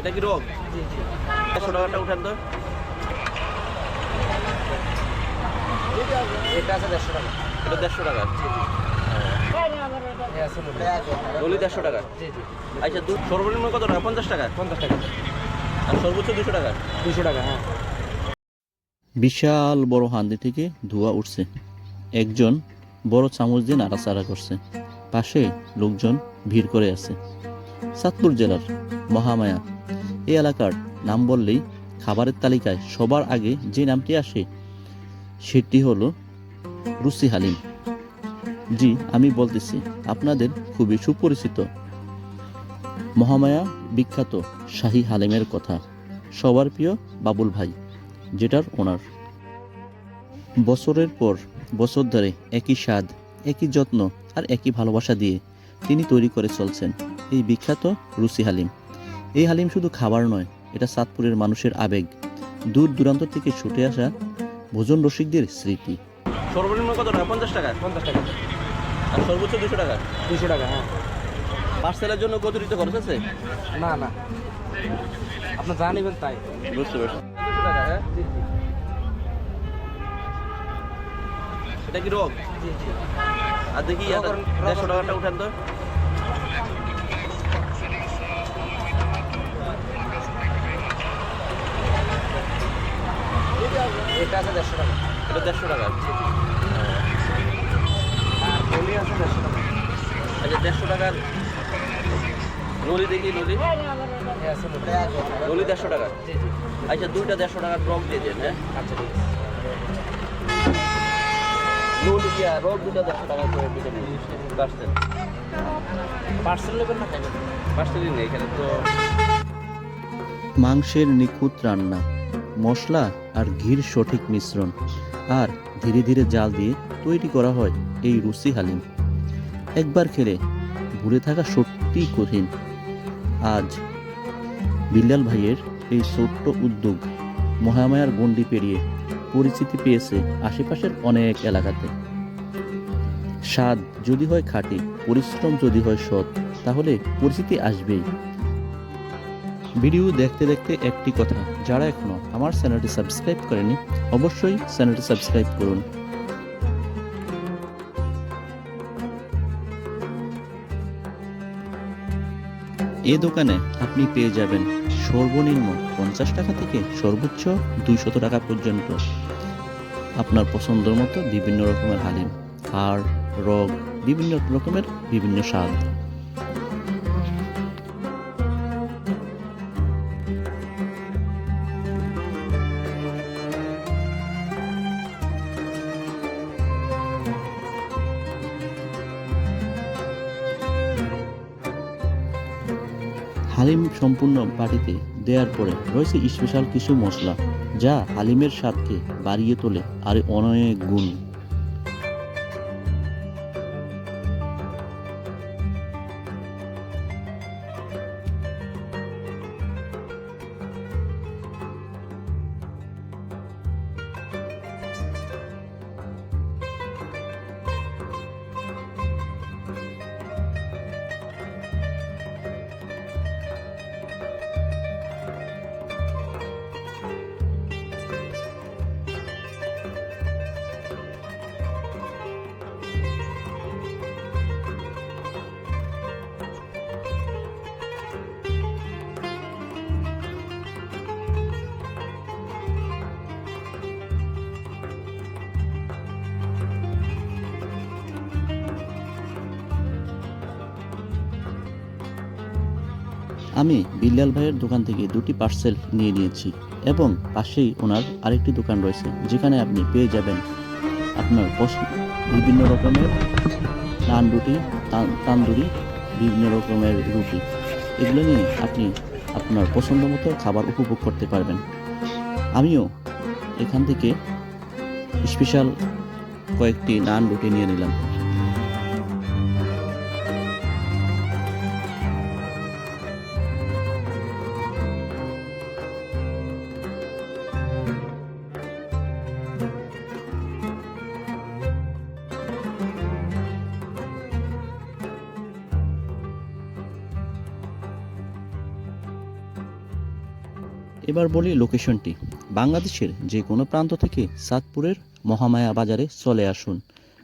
এটা কি রোগ? জি জি। একশো টাকাটা উঠেন তো। এটা আছে দেড়শো টাকা। এটা দেড়শো টাকা? এ আছে নব্বই। নলি দেড়শো টাকা? জি জি। আচ্ছা দু সর্বনিম্ন কত টাকা? পঞ্চাশ টাকা? পঞ্চাশ টাকা। আর সর্বোচ্চ দুশো টাকা? দুশো টাকা হ্যাঁ। বিশাল বড় হান্দি থেকে ধোঁয়া উঠছে। একজন বড় চামচ দিয়ে নাড়াচাড়া করছে। পাশে লোকজন ভিড় করে আছে। চাঁদপুর জেলার মহামায়া এই এলাকার নাম বললেই খাবারের তালিকায় সবার আগে যে নামটি আসে সেটি হলো রুসি হালিম। জি, আমি বলতেছি, আপনাদের খুবই সুপরিচিত। মহামায়া বিখ্যাত শাহী হালিমের কথা, সবার প্রিয় বাবুল ভাই, যেটার ওনার। বছরের পর বছর ধরে একই স্বাদ একই যত্ন আর একই ভালোবাসা দিয়ে তিনি তৈরি করে চলছেন এই বিখ্যাত রুসি হালিম। এই হালিম শুধু খাবার নয় এটা সাতপুরের মানুষের আবেগ। দূর দূরান্ত থেকে ছুটে আসা ভোজন রসিকদের স্মৃতি। সর্বনিম্ন কত টাকা? পঞ্চাশ টাকা? পঞ্চাশ টাকা। আর সর্বোচ্চ দুশো টাকা? দুশো টাকা হ্যাঁ। পার্সেলের জন্য অতিরিক্ত খরচ আছে? না না। আপনি যা নেবেন তাই। বুঝতে পারছি। টাকা হ্যাঁ জি জি এটা কি রোগ? আর দেখি দেড়শো টাকাটা উঠেন তো। এটা আছে দেড়শো টাকা। এটা দেড়শো টাকা? আছে দেড়শো টাকা। আচ্ছা দেড়শো টাকার দেখি দেড়শো টাকা? আচ্ছা দুইটা দেড়শো টাকার রোগ দিয়ে দেন হ্যাঁ? আচ্ছা ঠিক আছে। ইয়া রোগ দুটা দেড়শো টাকা করে দুটো পার্সেল পার্সেল নেবেন না খাইবেন পার্সেলই নেই এখানে তো মাংসের নিখুঁত রান্না মশলা আর ঘির সঠিক মিশ্রণ আর ধীরে ধীরে জাল দিয়ে তৈরি করা হয় এই রুসি হালিম। একবার খেলে ভুলে থাকা সত্যিই কঠিন। আজ বিল্লাল ভাইয়ের এই ছোট্ট উদ্যোগ মহামায়ার গণ্ডি পেরিয়ে পরিচিতি পেয়েছে আশেপাশের অনেক এলাকাতে। স্বাদ যদি হয় খাঁটি, পরিশ্রম যদি হয় সৎ, তাহলে পরিচিতি আসবেই। ভিডিও দেখতে দেখতে একটি কথা, যারা এখনও আমার চ্যানেলটি সাবস্ক্রাইব করেনি, অবশ্যই চ্যানেলটি সাবস্ক্রাইব করুন। এ দোকানে আপনি পেয়ে যাবেন সর্বনিম্ন পঞ্চাশ টাকা থেকে সর্বোচ্চ দুইশত টাকা পর্যন্ত। আপনার পছন্দ মতো বিভিন্ন রকমের হালিম, হাড় রগ, বিভিন্ন রকমের বিভিন্ন স্বাদ। হালিম সম্পূর্ণ বাটিতে দেওয়ার পরে রয়েছে স্পেশাল কিছু মশলা, যা হালিমের স্বাদকে বাড়িয়ে তোলে আর অনেক গুণ। আমি বিল্লাল ভাইয়ের দোকান থেকে দুটি পার্সেল নিয়ে নিয়েছি এবং পাশেই ওনার আরেকটি দোকান রয়েছে, যেখানে আপনি পেয়ে যাবেন আপনার বিভিন্ন রকমের নান রুটি তান্দুরি, বিভিন্ন রকমের রুটি। এগুলো নিয়ে আপনি আপনার পছন্দ মতো খাবার উপভোগ করতে পারবেন। আমিও এখান থেকে স্পেশাল কয়েকটি নান রুটি নিয়ে নিলাম। এবার বলি লোকেশনটি। বাংলাদেশের যে কোনো প্রান্ত থেকে সাতপুরের মহামায়া বাজারে চলে আসুন।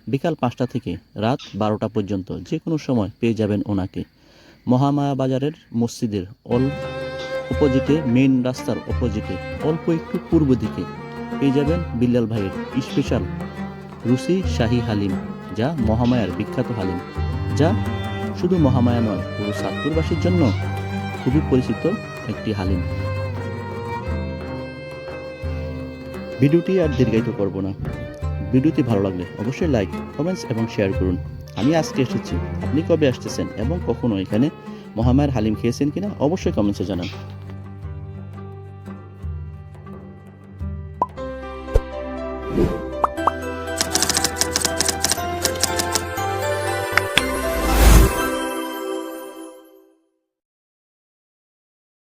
বিকাল পাঁচটা থেকে রাত বারোটা পর্যন্ত যে কোনো সময় পেয়ে যাবেন ওনাকে। মহামায়া বাজারের মসজিদের অল অপোজিটে মেন রাস্তার অপোজিটে, অল্প একটু পূর্ব দিকে পেয়ে যাবেন বিল্লাল ভাইয়ের স্পেশাল রুসি শাহী হালিম, যা মহামায়ার বিখ্যাত হালিম, যা শুধু মহামায়া নয়, পুরো সাতপুরবাসীর জন্য খুবই পরিচিত একটি হালিম। ভিডিওটি আর দীর্ঘায়িত করব না। ভিডিওটি ভালো লাগলে অবশ্যই লাইক কমেন্টস এবং শেয়ার করুন। আমি আজকে এসেছি। আপনি কবে আসতেছেন এবং কখনো এখানে মহামায়ের হালিম খেয়েছেন কিনা অবশ্যই কমেন্টসে জানান।